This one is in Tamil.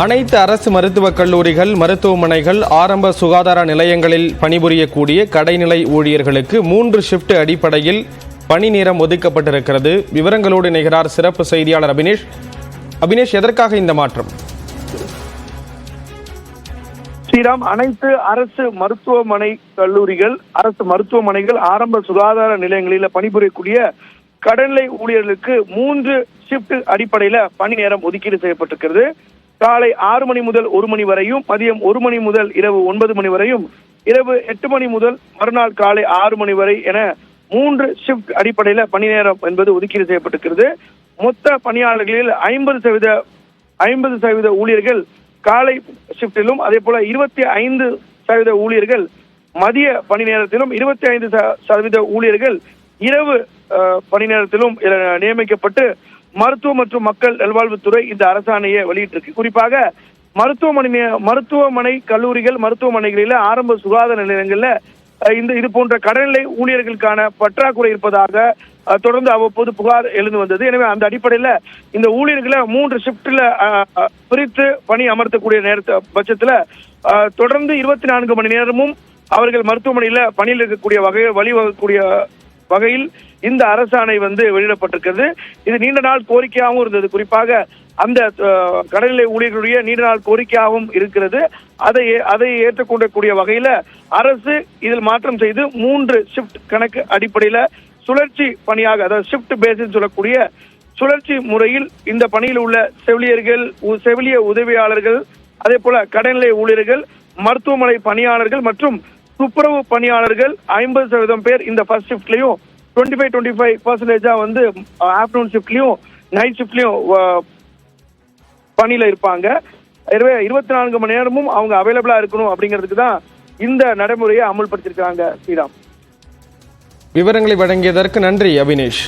அனைத்து அரசு மருத்துவக் கல்லூரிகள் மருத்துவமனைகள் ஆரம்ப சுகாதார நிலையங்களில் பணிபுரியக்கூடிய கடைநிலை ஊழியர்களுக்கு மூன்று ஷிப்ட் அடிப்படையில் பணி நேரம் ஒதுக்கப்பட்டிருக்கிறது. விவரங்களோடு இணைகிறார் சிறப்பு செய்தியாளர் அபினேஷ். அபினேஷ் எதற்காக இந்த மாற்றம்? ஸ்ரீராம் அனைத்து அரசு மருத்துவமனை கல்லூரிகள் அரசு மருத்துவமனைகள் ஆரம்ப சுகாதார நிலையங்களில் பணிபுரியக்கூடிய கடல்நிலை ஊழியர்களுக்கு மூன்று ஷிப்ட் அடிப்படையில பணி நேரம் ஒதுக்கீடு செய்யப்பட்டிருக்கிறது. காலை ஆறு மணி முதல் ஒரு மணி வரையும் மதியம் ஒரு மணி முதல் இரவு ஒன்பது மணி வரையும் இரவு எட்டு மணி முதல் மறுநாள் காலை ஆறு மணி வரை என மூன்று ஷிப்ட் அடிப்படையில பணி நேரம் என்பது ஒதுக்கீடு செய்யப்பட்டிருக்கிறது. மொத்த பணியாளர்களில் ஐம்பது சதவீத ஐம்பது சதவீத ஊழியர்கள் காலை ஷிப்டிலும் அதே போல இருபத்தி ஐந்து சதவீத ஊழியர்கள் மதிய பணி நேரத்திலும் இருபத்தி ஐந்து சதவீத ஊழியர்கள் இரவு பணி நேரத்திலும் நியமிக்கப்பட்டு மருத்துவ மற்றும் மக்கள் நல்வாழ்வுத்துறை இந்த அரசாணையை வெளியிட்டிருக்கு. குறிப்பாக மருத்துவமனை மருத்துவமனை கல்லூரிகள் மருத்துவமனைகளில ஆரம்ப சுகாதார நிலையங்கள்ல இந்த இது போன்ற கடல்நிலை ஊழியர்களுக்கான பற்றாக்குறை இருப்பதாக தொடர்ந்து அவ்வப்போது புகார் எழுந்து வந்தது. எனவே அந்த அடிப்படையில இந்த ஊழியர்களை மூன்று ஷிப்ட்ல பிரித்து பணி அமர்த்தக்கூடிய நேரத்தை பட்சத்துல தொடர்ந்து இருபத்தி நான்கு மணி நேரமும் அவர்கள் மருத்துவமனையில பணியில் இருக்கக்கூடிய வகையை வழிவகக்கூடிய வகையில் இந்த அரசாணை வந்து வெளியிடப்பட்டிருக்கிறது. இது நீண்ட நாள் கோரிக்கையாகவும் இருந்தது. குறிப்பாக அந்த கடல்நிலை ஊழியர்களுடைய நீண்ட நாள் கோரிக்கையாகவும் இருக்கிறது. அதை அதை ஏற்றுக்கொள்ளக்கூடிய வகையில அரசு இதில் மாற்றம் செய்து மூன்று ஷிப்ட் கணக்கு அடிப்படையில சுழற்சி பணியாக அதாவது ஷிப்ட் பேசிஸ் சொல்லக்கூடிய சுழற்சி முறையில் இந்த பணியில் உள்ள செவிலியர்கள் உ- செவிலிய உதவியாளர்கள் அதே போல கடல்நிலை ஊழியர்கள் மருத்துவமனை பணியாளர்கள் மற்றும் துப்புரவு பணியாளர்கள் ஐம்பது சதவீதம் பேர் இந்த ஃபர்ஸ்ட் ஷிஃப்ட்லயும் டுவெண்ட்டி ஃபைவ் டுவெண்ட்டி ஃபைவ் பர்சன்டேஜா வந்து ஆஃப்டர்நூன் ஷிஃப்ட்லயும் நைட் ஷிஃப்ட்லயும் பணியில இருப்பாங்க. எனவே இருபத்தி நான்கு மணி நேரமும் அவங்க அவைலபிளா இருக்கணும் அப்படிங்கிறதுக்கு தான் இந்த நடைமுறையை அமல்படுத்தியிருக்காங்க ஸ்ரீராம். விவரங்களை வழங்கியதற்கு நன்றி அபினேஷ்.